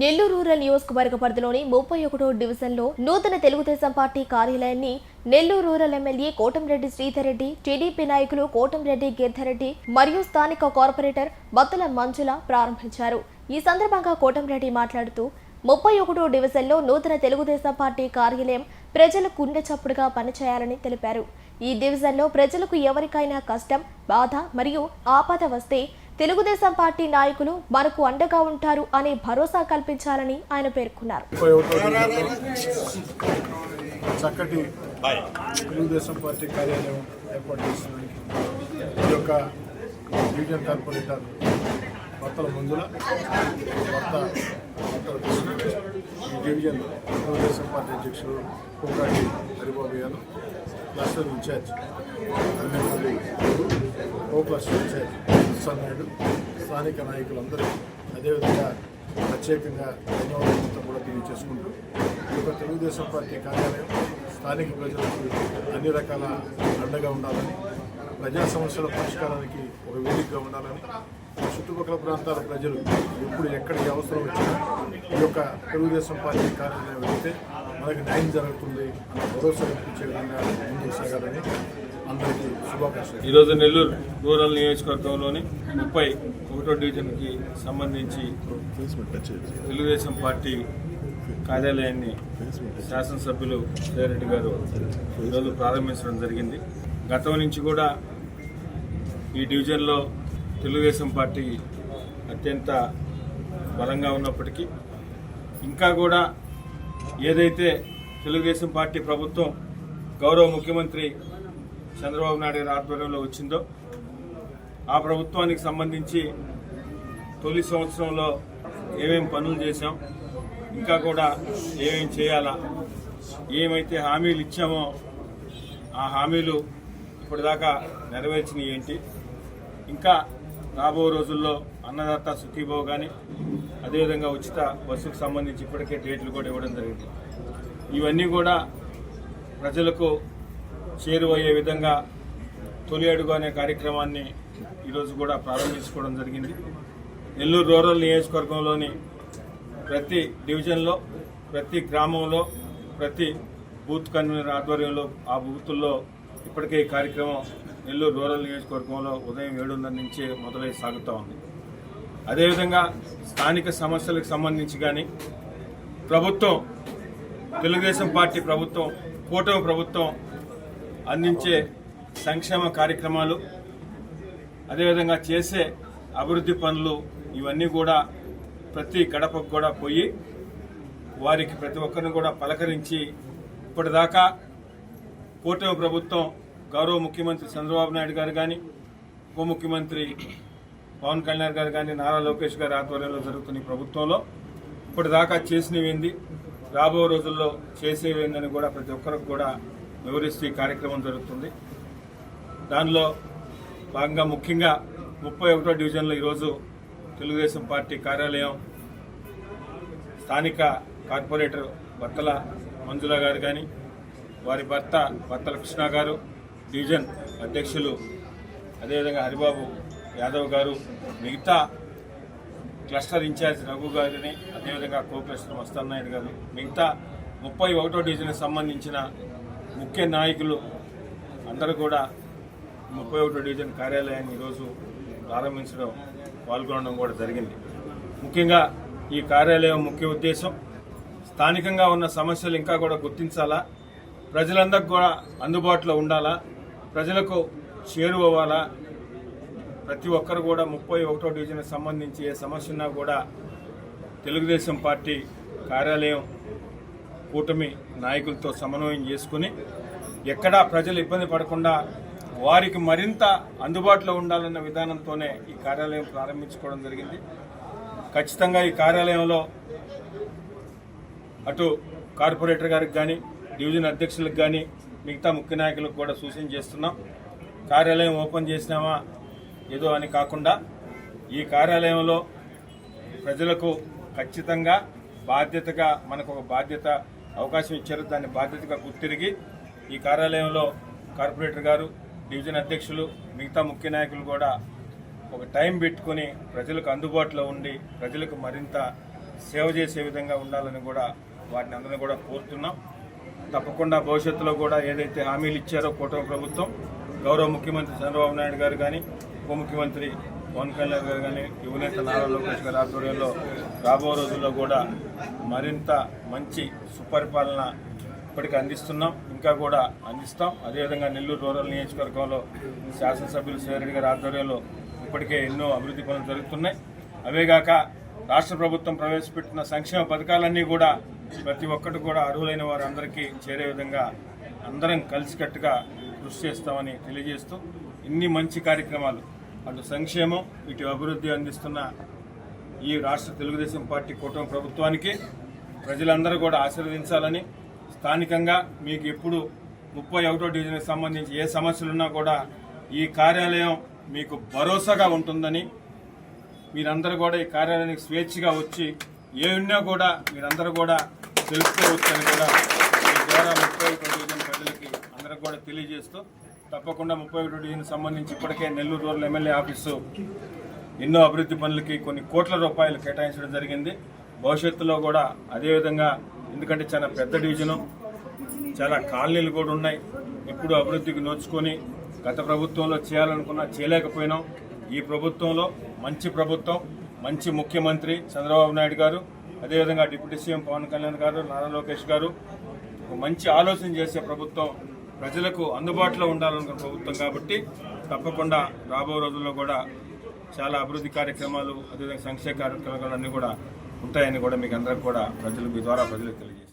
Nellore rural నియోజకవర్గ పరిధిలోని ముప్పై ఒకటో డివిజన్లో నూతన తెలుగుదేశం పార్టీ కార్యాలయాన్ని Nellore rural MLA Kotamreddy Sridhar Reddy TDP నాయకులు కోటంరెడ్డి గిర్ధరెడ్డి మరియు స్థానిక కార్పొరేటర్ బత్తుల మంజుల ప్రారంభించారు. ఈ సందర్భంగా కోటంరెడ్డి మాట్లాడుతూ ముప్పై ఒకటో డివిజన్లో నూతన తెలుగుదేశం పార్టీ కార్యాలయం ప్రజల గుండె చప్పుడుగా పనిచేయాలని తెలిపారు. ఈ డివిజన్లో ప్రజలకు ఎవరికైనా కష్టం బాధ మరియు ఆపద వస్తే తెలుగుదేశం పార్టీ నాయకులు మనకు అండగా ఉంటారు అనే భరోసా కల్పించాలని ఆయన పేర్కొన్నారు. చక్కటి తెలుగుదేశం పార్టీ కార్యాలయం ఏర్పాటు చేసినందుకు ఈ యొక్క యూనియన్ కార్పొరేటర్ భర్తల మంజుల భర్త భర్తల కృష్ణ డివిజన్ తెలుగుదేశం పార్టీ అధ్యక్షుడు కోకాటి హరిబాబు గారు cluster incharge Annapalli co cluster incharge Hussan Naidu స్థానిక నాయకులందరూ అదేవిధంగా ప్రత్యేకంగా ధన్యవాదాలతో కూడా తెలియజేసుకుంటూ ఈ యొక్క తెలుగుదేశం పార్టీ కార్యాలయం. స్థానిక ప్రజలకు అన్ని రకాల అండగా ఉండాలని ప్రజా సమస్యల పరిష్కారానికి ఒక వేదికగా ఉండాలని చుట్టుపక్కల ప్రాంతాల ప్రజలు ఎప్పుడు ఎక్కడ ఏ అవసరం వచ్చినా ఈ యొక్క తెలుగుదేశం పార్టీ కార్యాలయం వెళితే మనకు న్యాయం జరుగుతుంది అన్న భరోసా కల్పించే విధంగా ముందుకు సాగాలని అందరికీ శుభాకాంక్షలు. ఈరోజు నెల్లూరు రూరల్ నియోజకవర్గంలోని ముప్పై ఒకటో డివిజన్కి సంబంధించి తెలుగుదేశం పార్టీ కార్యాలయాన్ని శాసనసభ్యులు రెడ్డి గారు ఈరోజు ప్రారంభించడం జరిగింది. గతం నుంచి కూడా ఈ డివిజన్లో తెలుగుదేశం పార్టీ అత్యంత బలంగా ఉన్నప్పటికీ ఇంకా కూడా ఏదైతే తెలుగుదేశం పార్టీ ప్రభుత్వం గౌరవ ముఖ్యమంత్రి చంద్రబాబు నాయుడు గారి ఆధ్వర్యంలో వచ్చిందో ఆ ప్రభుత్వానికి సంబంధించి తొలి సంవత్సరంలో ఏమేమి పనులు చేశాం ఇంకా కూడా ఏమేం చేయాలా ఏమైతే హామీలు ఇచ్చామో ఆ హామీలు ఇప్పటిదాకా నెరవేర్చినవి ఏంటి? ఇంకా రాబో రోజుల్లో అన్నదాత సుఖీభావ్ కానీ అదేవిధంగా ఉచిత బస్సుకు సంబంధించి ఇప్పటికే డేట్లు కూడా ఇవ్వడం జరిగింది. ఇవన్నీ కూడా ప్రజలకు చేరువయ్యే విధంగా తొలి అడుగు అనే కార్యక్రమాన్ని ఈరోజు కూడా ప్రారంభించుకోవడం జరిగింది. నెల్లూరు రూరల్ నియోజకవర్గంలోని ప్రతి డివిజన్లో ప్రతి గ్రామంలో ప్రతి బూత్ కన్వీనర్ ఆధ్వర్యంలో ఆ బూతుల్లో ఇప్పటికే ఈ కార్యక్రమం నెల్లూరు రూరల్ నియోజకవర్గంలో ఉదయం ఏడున్నర నుంచే మొదలై సాగుతూ ఉంది. అదేవిధంగా స్థానిక సమస్యలకు సంబంధించి కానీ ప్రభుత్వం తెలుగుదేశం పార్టీ ప్రభుత్వం కూటమి ప్రభుత్వం అందించే సంక్షేమ కార్యక్రమాలు అదేవిధంగా చేసే అభివృద్ధి పనులు ఇవన్నీ కూడా ప్రతి గడపకు కూడా పోయి వారికి ప్రతి ఒక్కరిని కూడా పలకరించి ఇప్పటిదాకా కూటమి ప్రభుత్వం గౌరవ ముఖ్యమంత్రి చంద్రబాబు నాయుడు గారు కానీ ఉప ముఖ్యమంత్రి పవన్ కళ్యాణ్ గారు కానీ నారా లోకేష్ గారి ఆధ్వర్యంలో జరుగుతున్న ఈ ప్రభుత్వంలో ఇప్పటిదాకా చేసినవేంది రాబో రోజుల్లో చేసేవేందని కూడా ప్రతి ఒక్కరికి కూడా వివరిస్తూ ఈ కార్యక్రమం జరుగుతుంది. దానిలో భాగంగా ముఖ్యంగా ముప్పై ఒకటో డివిజన్లో ఈరోజు తెలుగుదేశం పార్టీ కార్యాలయం స్థానిక కార్పొరేటర్ బత్తల మంజుల గారు కానీ వారి భర్త బత్తల కృష్ణ గారు డివిజన్ అధ్యక్షులు అదేవిధంగా హరిబాబు యాదవ్ గారు మిగతా క్లస్టర్ ఇన్ఛార్జ్ రఘు గారిని అదేవిధంగా కో క్లస్టర్ మస్తాన్ నాయుడు గారు మిగతా ముప్పై ఒకటో డివిజన్కి సంబంధించిన ముఖ్య నాయకులు అందరూ కూడా ముప్పై ఒకటో డివిజన్ కార్యాలయాన్ని ఈరోజు ప్రారంభించడం పాల్గొనడం కూడా జరిగింది. ముఖ్యంగా ఈ కార్యాలయం ముఖ్య ఉద్దేశం స్థానికంగా ఉన్న సమస్యలు ఇంకా కూడా గుర్తించాలా ప్రజలందరికి కూడా అందుబాటులో ఉండాలా ప్రజలకు చేరువవ్వాలా. ప్రతి ఒక్కరు కూడా ముప్పై ఒకటో డివిజన్కి సంబంధించి ఏ సమస్య ఉన్నా కూడా తెలుగుదేశం పార్టీ కార్యాలయం కూటమి నాయకులతో సమన్వయం చేసుకుని ఎక్కడా ప్రజలు ఇబ్బంది పడకుండా వారికి మరింత అందుబాటులో ఉండాలన్న విధానంతోనే ఈ కార్యాలయం ప్రారంభించుకోవడం జరిగింది. ఖచ్చితంగా ఈ కార్యాలయంలో అటు కార్పొరేటర్ గారికి కానీ డివిజన్ అధ్యక్షులకు కానీ మిగతా ముఖ్య నాయకులకు కూడా సూచన చేస్తున్నాం. కార్యాలయం ఓపెన్ చేసినామా ఏదో అని కాకుండా ఈ కార్యాలయంలో ప్రజలకు ఖచ్చితంగా బాధ్యతగా మనకు ఒక బాధ్యత అవకాశం ఇచ్చారు. దాన్ని బాధ్యతగా గుర్తిరిగి ఈ కార్యాలయంలో కార్పొరేటర్ గారు డివిజన్ అధ్యక్షులు మిగతా ముఖ్య నాయకులు కూడా ఒక టైం పెట్టుకుని ప్రజలకు అందుబాటులో ఉండి ప్రజలకు మరింత సేవ చేసే విధంగా ఉండాలని కూడా వాటిని అందరినీ కూడా కోరుతున్నాం. తప్పకుండా భవిష్యత్తులో కూడా ఏదైతే హామీలు ఇచ్చారో కూటమి ప్రభుత్వం గౌరవ ముఖ్యమంత్రి చంద్రబాబు నాయుడు గారు కానీ ఉప ముఖ్యమంత్రి పవన్ కళ్యాణ్ గారు కానీ యువనేత నారా లోకేష్ గారి ఆధ్వర్యంలో రాబో రోజుల్లో కూడా మరింత మంచి సుపరిపాలన ఇప్పటికి అందిస్తున్నాం. ఇంకా కూడా అందిస్తాం. అదేవిధంగా నెల్లూరు రూరల్ నియోజకవర్గంలో శాసనసభ్యులు శివరెడ్డి గారి ఆధ్వర్యంలో ఇప్పటికే ఎన్నో అభివృద్ధి పనులు జరుగుతున్నాయి. అవేగాక రాష్ట్ర ప్రభుత్వం ప్రవేశపెట్టిన సంక్షేమ పథకాలన్నీ కూడా ప్రతి ఒక్కటి కూడా అర్హులైన వారందరికీ చేరే విధంగా అందరం కలిసికట్టుగా కృషి చేస్తామని తెలియజేస్తూ ఇన్ని మంచి కార్యక్రమాలు అటు సంక్షేమం ఇటు అభివృద్ధి అందిస్తున్న ఈ రాష్ట్ర తెలుగుదేశం పార్టీ కూటమి ప్రభుత్వానికి ప్రజలందరూ కూడా ఆశీర్వదించాలని స్థానికంగా మీకు ఎప్పుడు ముప్పై ఒకటో డివిజన్కి సంబంధించి ఏ సమస్యలున్నా కూడా ఈ కార్యాలయం మీకు భరోసాగా ఉంటుందని మీరందరూ కూడా ఈ కార్యాలయానికి స్వేచ్ఛగా వచ్చి ఏ ఉన్నా కూడా మీరందరూ కూడా తెలుసుకోవచ్చని కూడా మీ ద్వారా ముప్పై ఒకటో డివిజన్ ప్రజలకి అందరికి కూడా తెలియజేస్తూ తప్పకుండా ముప్పై ఒకటో డివిజన్ సంబంధించి ఇప్పటికే నెల్లూరు రూరల్ ఎమ్మెల్యే ఆఫీసు ఎన్నో అభివృద్ధి పనులకి కొన్ని కోట్ల రూపాయలు కేటాయించడం జరిగింది. భవిష్యత్తులో కూడా అదేవిధంగా ఎందుకంటే చాలా పెద్ద డివిజను చాలా కాలనీలు కూడా ఉన్నాయి. ఎప్పుడు అభివృద్ధికి నోచుకొని గత ప్రభుత్వంలో చేయాలనుకున్నా చేయలేకపోయినాం. ఈ ప్రభుత్వంలో మంచి ప్రభుత్వం మంచి ముఖ్యమంత్రి చంద్రబాబు నాయుడు గారు అదేవిధంగా డిప్యూటీ సీఎం పవన్ కళ్యాణ్ గారు నారా లోకేష్ గారు మంచి ఆలోచన చేసే ప్రభుత్వం ప్రజలకు అందుబాటులో ఉండాలనుకున్న ప్రభుత్వం కాబట్టి తప్పకుండా రాబో రోజుల్లో కూడా చాలా అభివృద్ధి కార్యక్రమాలు అదేవిధంగా సంక్షేమ కార్యక్రమాలు అన్నీ కూడా ఉంటాయని కూడా మీకు అందరికి కూడా ప్రజలు మీ ద్వారా ప్రజలకు తెలియజేస్తారు